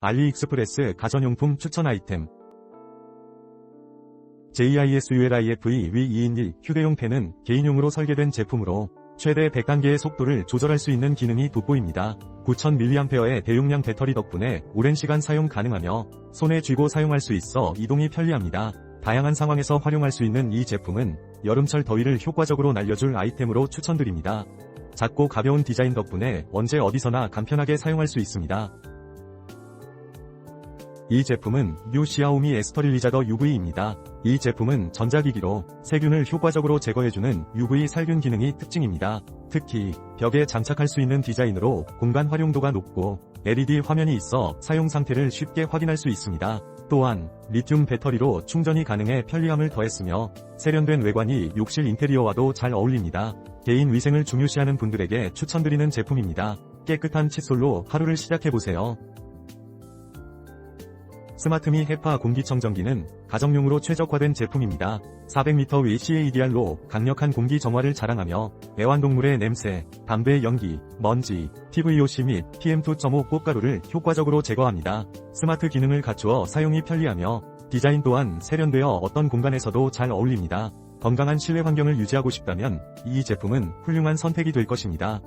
알리익스프레스 가전용품 추천 아이템 JISULIFE V221 휴대용 펜은 개인용으로 설계된 제품으로 최대 100단계의 속도를 조절할 수 있는 기능이 돋보입니다. 9000mAh의 대용량 배터리 덕분에 오랜 시간 사용 가능하며 손에 쥐고 사용할 수 있어 이동이 편리합니다. 다양한 상황에서 활용할 수 있는 이 제품은 여름철 더위를 효과적으로 날려줄 아이템으로 추천드립니다. 작고 가벼운 디자인 덕분에 언제 어디서나 간편하게 사용할 수 있습니다. 이 제품은 뉴 시아오미 에스터릴리자더 UV입니다. 이 제품은 전자기기로 세균을 효과적으로 제거해주는 UV 살균 기능이 특징입니다. 특히 벽에 장착할 수 있는 디자인으로 공간 활용도가 높고 LED 화면이 있어 사용 상태를 쉽게 확인할 수 있습니다. 또한 리튬 배터리로 충전이 가능해 편리함을 더했으며 세련된 외관이 욕실 인테리어와도 잘 어울립니다. 개인 위생을 중요시하는 분들에게 추천드리는 제품입니다. 깨끗한 칫솔로 하루를 시작해보세요. 스마트미 헤파 공기청정기는 가정용으로 최적화된 제품입니다. 400m 위 CADR로 강력한 공기 정화를 자랑하며 애완동물의 냄새, 담배 연기, 먼지, TVOC 및 PM2.5 꽃가루를 효과적으로 제거합니다. 스마트 기능을 갖추어 사용이 편리하며 디자인 또한 세련되어 어떤 공간에서도 잘 어울립니다. 건강한 실내 환경을 유지하고 싶다면 이 제품은 훌륭한 선택이 될 것입니다.